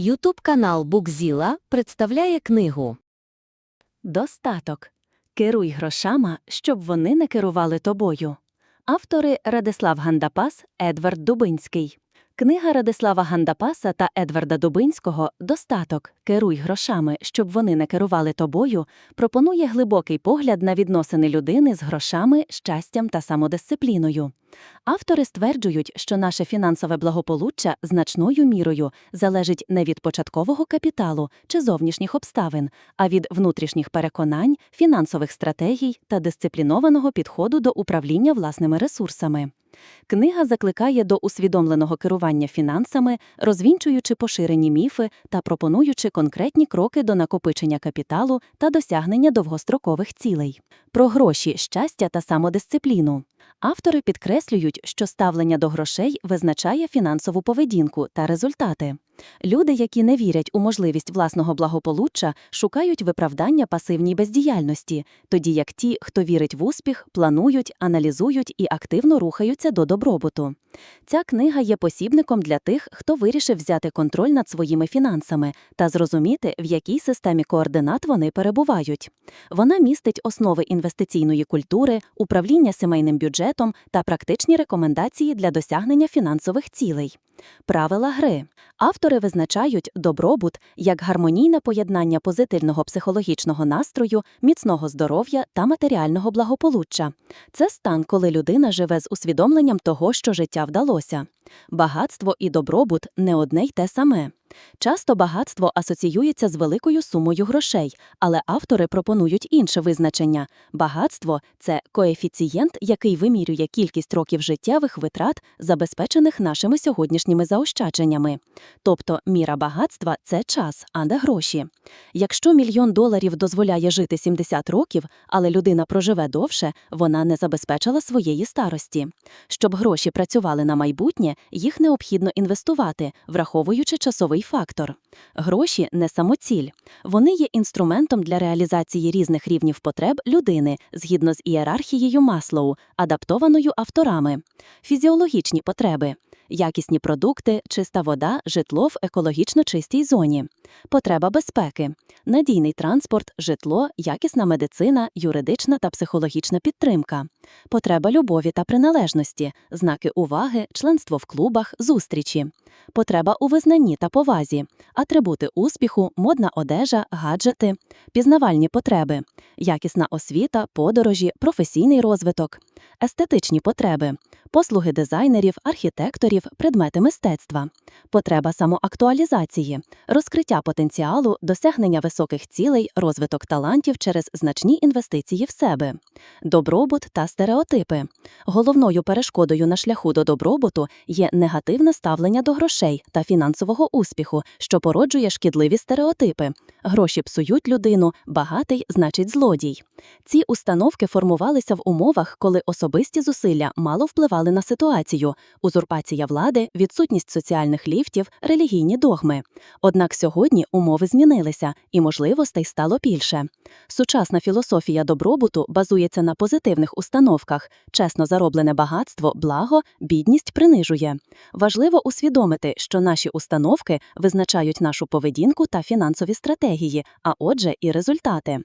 Ютуб канал Букзіла представляє книгу Достаток. Керуй грошама, щоб вони не керували тобою. Автори Радислав Гандапас, Едвард Дубинський. Книга Радислава Гандапаса та Едварда Дубинського Достаток. Керуй грошами, щоб вони не керували тобою, пропонує глибокий погляд на відносини людини з грошами, щастям та самодисципліною. Автори стверджують, що наше фінансове благополуччя значною мірою залежить не від початкового капіталу чи зовнішніх обставин, а від внутрішніх переконань, фінансових стратегій та дисциплінованого підходу до управління власними ресурсами. Книга закликає до усвідомленого керування фінансами, розвінчуючи поширені міфи та пропонуючи конкретні кроки до накопичення капіталу та досягнення довгострокових цілей. Про гроші, щастя та самодисципліну. Автори підкреслюють, що ставлення до грошей визначає фінансову поведінку та результати. Люди, які не вірять у можливість власного благополуччя, шукають виправдання пасивній бездіяльності, тоді як ті, хто вірить в успіх, планують, аналізують і активно рухаються до добробуту. Ця книга є посібником для тих, хто вирішив взяти контроль над своїми фінансами та зрозуміти, в якій системі координат вони перебувають. Вона містить основи інвестиційної культури, управління сімейним бюджетом та практичні рекомендації для досягнення фінансових цілей. Правила гри. Автори визначають добробут як гармонійне поєднання позитивного психологічного настрою, міцного здоров'я та матеріального благополуччя. Це стан, коли людина живе з усвідомленням того, що життя вдалося. Багатство і добробут не одне й те саме. Часто багатство асоціюється з великою сумою грошей, але автори пропонують інше визначення. Багатство це коефіцієнт, який вимірює кількість років життєвих витрат, забезпечених нашими сьогоднішніми заощадженнями. Тобто міра багатства це час, а не гроші. Якщо мільйон доларів дозволяє жити 70 років, але людина проживе довше, вона не забезпечила своєї старості. Щоб гроші працювали на майбутнє, їх необхідно інвестувати, враховуючи часовий фактор. Гроші не самоціль. Вони є інструментом для реалізації різних рівнів потреб людини згідно з ієрархією Маслоу, адаптованою авторами. Фізіологічні потреби. Якісні продукти, чиста вода, житло в екологічно чистій зоні. Потреба безпеки, надійний транспорт, житло, якісна медицина, юридична та психологічна підтримка. Потреба любові та приналежності, знаки уваги, членство в клубах, зустрічі. Потреба у визнанні та повазі, атрибути успіху, модна одежа, гаджети, пізнавальні потреби, якісна освіта, подорожі, професійний розвиток, естетичні потреби, послуги дизайнерів, архітекторів, предмети мистецтва, потреба самоактуалізації, розкриття потенціалу, досягнення високих цілей, розвиток талантів через значні інвестиції в себе, добробут та стереотипи. Головною перешкодою на шляху до добробуту є негативне ставлення до грошей та фінансового успіху, що породжує шкідливі стереотипи. Гроші псують людину, багатий значить злодій. Ці установки формувалися в умовах, коли особисті зусилля мало впливали на ситуацію, узурпація влади, відсутність соціальних ліфтів, релігійні догми. Однак сьогодні умови змінилися і можливостей стало більше. Сучасна філософія добробуту базується на позитивних установках: чесно зароблене багатство, благо, бідність принижує. Важливо усвідомити, що наші установки визначають нашу поведінку та фінансові стратегії, а отже, і результати.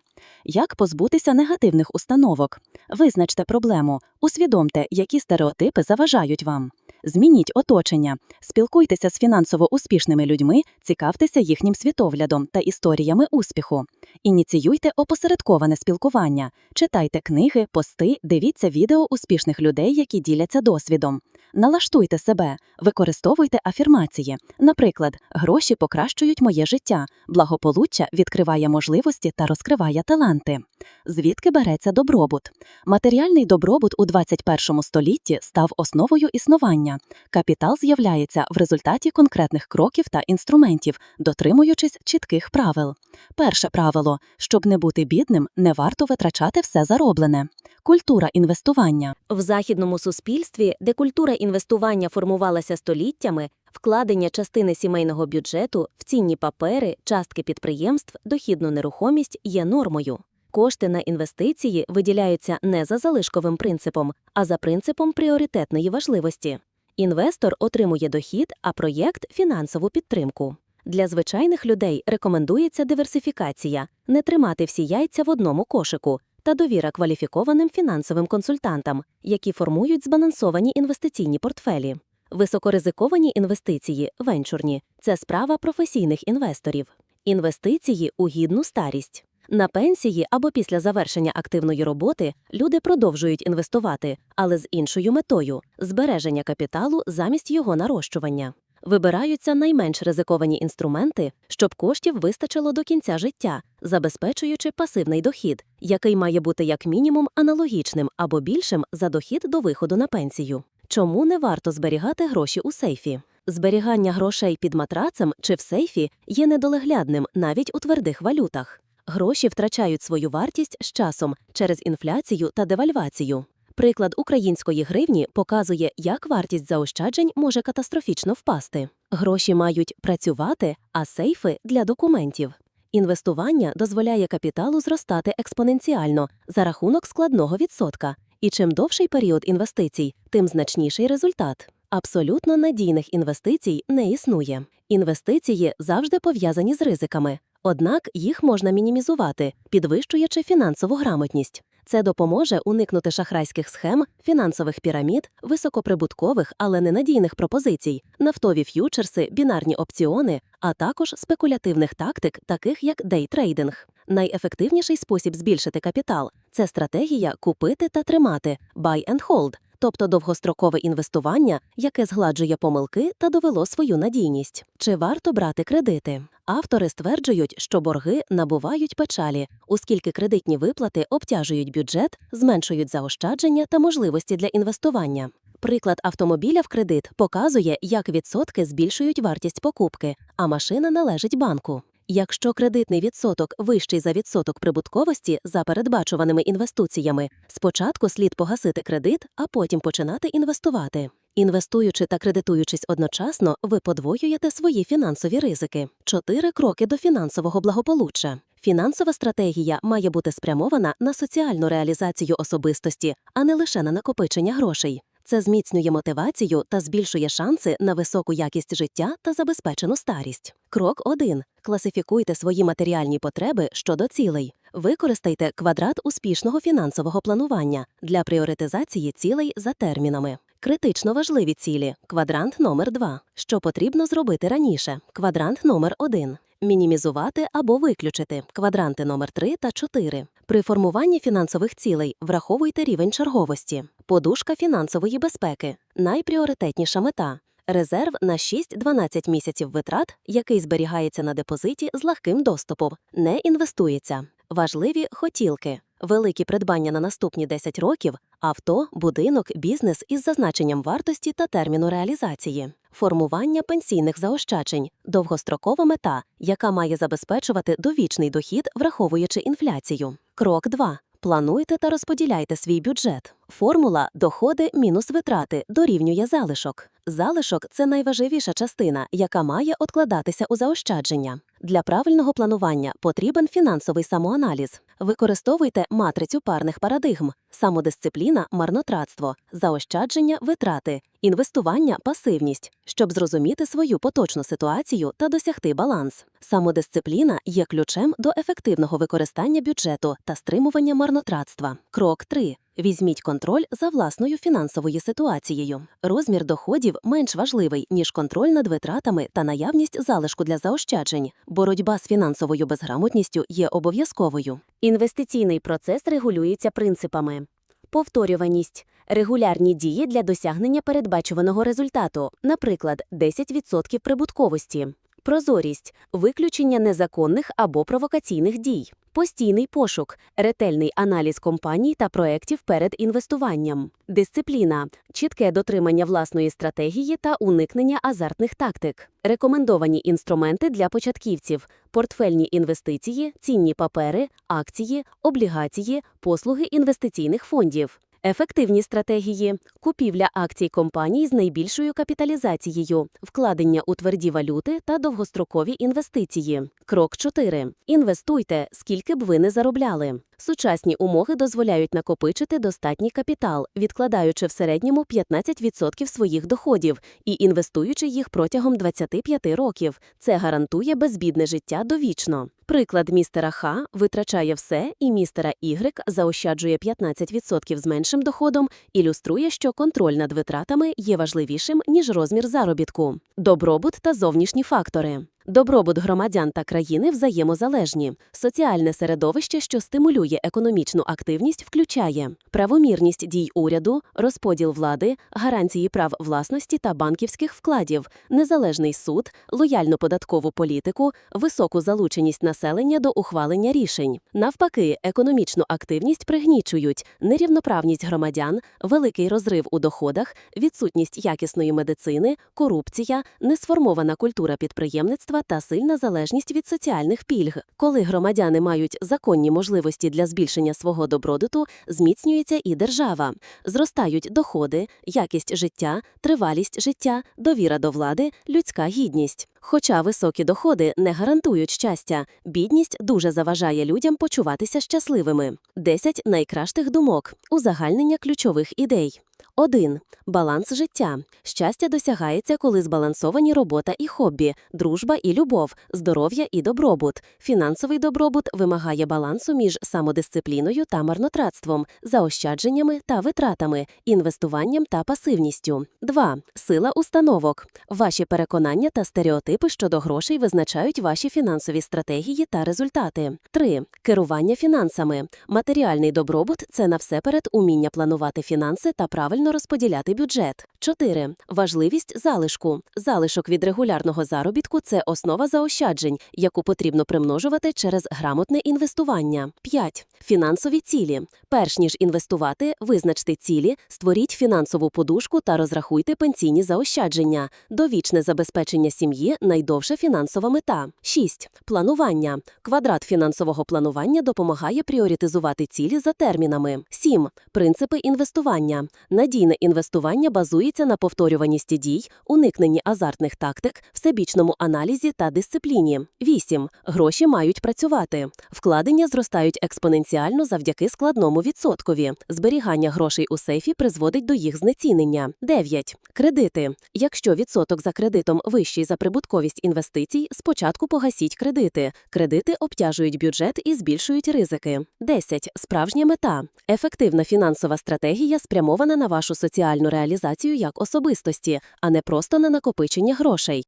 Як позбутися негативних установок? Визначте проблему, усвідомте, які стереотипи заважають вам. Змініть оточення, спілкуйтеся з фінансово успішними людьми, цікавтеся їхнім світоглядом та історіями успіху. Ініціюйте опосередковане спілкування, читайте книги, пости, дивіться відео успішних людей, які діляться досвідом. Налаштуйте себе, використовуйте афірмації. Наприклад, гроші покращують моє життя, благополуччя відкриває можливості та розкриває таланти. Звідки береться добробут? Матеріальний добробут у 21 столітті став основою існування. Капітал з'являється в результаті конкретних кроків та інструментів, дотримуючись чітких правил. Перше правило: щоб не бути бідним, не варто витрачати все зароблене. Культура інвестування. В західному суспільстві, де культура інвестування формувалася століттями, вкладення частини сімейного бюджету в цінні папери, частки підприємств, дохідну нерухомість є нормою. Кошти на інвестиції виділяються не за залишковим принципом, а за принципом пріоритетної важливості. Інвестор отримує дохід, а проєкт фінансову підтримку. Для звичайних людей рекомендується диверсифікація, не тримати всі яйця в одному кошику та довіра кваліфікованим фінансовим консультантам, які формують збалансовані інвестиційні портфелі. Високоризиковані інвестиції, венчурні це справа професійних інвесторів. Інвестиції у гідну старість. На пенсії або після завершення активної роботи люди продовжують інвестувати, але з іншою метою збереження капіталу замість його нарощування. Вибираються найменш ризиковані інструменти, щоб коштів вистачило до кінця життя, забезпечуючи пасивний дохід, який має бути як мінімум аналогічним або більшим за дохід до виходу на пенсію. Чому не варто зберігати гроші у сейфі? Зберігання грошей під матрацем чи в сейфі є недолеглядним навіть у твердих валютах. Гроші втрачають свою вартість з часом через інфляцію та девальвацію. Приклад української гривні показує, як вартість заощаджень може катастрофічно впасти. Гроші мають працювати, а сейфи для документів. Інвестування дозволяє капіталу зростати експоненціально за рахунок складного відсотка. І чим довший період інвестицій, тим значніший результат. Абсолютно надійних інвестицій не існує. Інвестиції завжди пов'язані з ризиками. Однак їх можна мінімізувати, підвищуючи фінансову грамотність. Це допоможе уникнути шахрайських схем, фінансових пірамід, високоприбуткових, але ненадійних пропозицій, нафтові ф'ючерси, бінарні опціони, а також спекулятивних тактик, таких як дейтрейдинг. Найефективніший спосіб збільшити капітал це стратегія купити та тримати buy and hold, тобто довгострокове інвестування, яке згладжує помилки та довело свою надійність. Чи варто брати кредити? Автори стверджують, що борги набувають печалі, оскільки кредитні виплати обтяжують бюджет, зменшують заощадження та можливості для інвестування. Приклад автомобіля в кредит показує, як відсотки збільшують вартість покупки, а машина належить банку. Якщо кредитний відсоток вищий за відсоток прибутковості за передбачуваними інвестиціями, спочатку слід погасити кредит, а потім починати інвестувати. Інвестуючи та кредитуючись одночасно, ви подвоюєте свої фінансові ризики. Чотири кроки до фінансового благополуччя. Фінансова стратегія має бути спрямована на соціальну реалізацію особистості, а не лише на накопичення грошей. Це зміцнює мотивацію та збільшує шанси на високу якість життя та забезпечену старість. Крок 1. Класифікуйте свої матеріальні потреби щодо цілей. Використайте квадрат успішного фінансового планування для пріоритизації цілей за термінами. Критично важливі цілі квадрант номер 2 Що потрібно зробити раніше? Квадрант номер 1 Мінімізувати або виключити квадранти номер 3 та 4. При формуванні фінансових цілей враховуйте рівень черговості, подушка фінансової безпеки, найпріоритетніша мета. Резерв на 6-12 місяців витрат, який зберігається на депозиті з легким доступом, не інвестується. Важливі хотілки, великі придбання на наступні 10 років, авто, будинок, бізнес із зазначенням вартості та терміну реалізації, формування пенсійних заощаджень, довгострокова мета, яка має забезпечувати довічний дохід, враховуючи інфляцію. Крок 2. Плануйте та розподіляйте свій бюджет. Формула доходи мінус витрати дорівнює залишок. Залишок це найважливіша частина, яка має откладатися у заощадження. Для правильного планування потрібен фінансовий самоаналіз. Використовуйте матрицю парних парадигм: самодисципліна, марнотратство, заощадження, витрати, інвестування, пасивність, щоб зрозуміти свою поточну ситуацію та досягти баланс. Самодисципліна є ключем до ефективного використання бюджету та стримування марнотратства. Крок 3. Візьміть контроль за власною фінансовою ситуацією. Розмір доходів менш важливий, ніж контроль над витратами та наявність залишку для заощаджень. Боротьба з фінансовою безграмотністю є обов'язковою. Інвестиційний процес регулюється принципами. Повторюваність регулярні дії для досягнення передбачуваного результату, наприклад, 10% прибутковості. Прозорість виключення незаконних або провокаційних дій. Постійний пошук, ретельний аналіз компаній та проєктів перед інвестуванням. Дисципліна чітке дотримання власної стратегії та уникнення азартних тактик. Рекомендовані інструменти для початківців: портфельні інвестиції, цінні папери, акції, облігації, послуги інвестиційних фондів. Ефективні стратегії купівля акцій компаній з найбільшою капіталізацією, вкладення у тверді валюти та довгострокові інвестиції. Крок 4. Інвестуйте, скільки б ви не заробляли. Сучасні умови дозволяють накопичити достатній капітал, відкладаючи в середньому 15% своїх доходів і інвестуючи їх протягом 25 років. Це гарантує безбідне життя довічно. Приклад містера Х витрачає все, і містера Y заощаджує 15% з меншим доходом, ілюструє, що контроль над витратами є важливішим, ніж розмір заробітку. Добробут та зовнішні фактори. Добробут громадян та країни взаємозалежні. Соціальне середовище, що стимулює економічну активність, включає правомірність дій уряду, розподіл влади, гарантії прав власності та банківських вкладів, незалежний суд, лояльну податкову політику, високу залученість населення до ухвалення рішень. Навпаки, економічну активність пригнічують нерівноправність громадян, великий розрив у доходах, відсутність якісної медицини, корупція, несформована культура підприємництва та сильна залежність від соціальних пільг. Коли громадяни мають законні можливості для збільшення свого добробуту, зміцнюється і держава. Зростають доходи, якість життя, тривалість життя, довіра до влади, людська гідність. Хоча високі доходи не гарантують щастя, бідність дуже заважає людям почуватися щасливими. 10 найкращих думок, узагальнення ключових ідей. 1. Баланс життя. Щастя досягається, коли збалансовані робота і хобі, дружба і любов, здоров'я і добробут. Фінансовий добробут вимагає балансу між самодисципліною та марнотратством, заощадженнями та витратами, інвестуванням та пасивністю. 2. Сила установок. Ваші переконання та стереотипи щодо грошей визначають ваші фінансові стратегії та результати. 3. Керування фінансами. Матеріальний добробут це навсеперед уміння планувати фінанси та правильно розподіляти бюджет. 4. Важливість залишку. Залишок від регулярного заробітку це основа заощаджень, яку потрібно примножувати через грамотне інвестування. 5. Фінансові цілі. Перш ніж інвестувати, визначте цілі, створіть фінансову подушку та розрахуйте пенсійні заощадження. Довічне забезпечення сім'ї найдовша фінансова мета. 6. Планування. Квадрат фінансового планування допомагає пріоритизувати цілі за термінами. 7. Принципи інвестування. Надійне інвестування базується на повторюваності дій, уникненні азартних тактик, всебічному аналізі та дисципліні. 8. Гроші мають працювати. Вкладення зростають експоненціально завдяки складному відсоткові. Зберігання грошей у сейфі призводить до їх знецінення. 9. Кредити. Якщо відсоток за кредитом вищий за прибутковість інвестицій, спочатку погасіть кредити. Кредити обтяжують бюджет і збільшують ризики. 10. Справжня мета. Ефективна фінансова стратегія спрямована на вашу соціальну реалізацію як особистості, а не просто на накопичення грошей.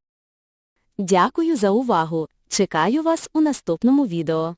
Дякую за увагу. Чекаю вас у наступному відео.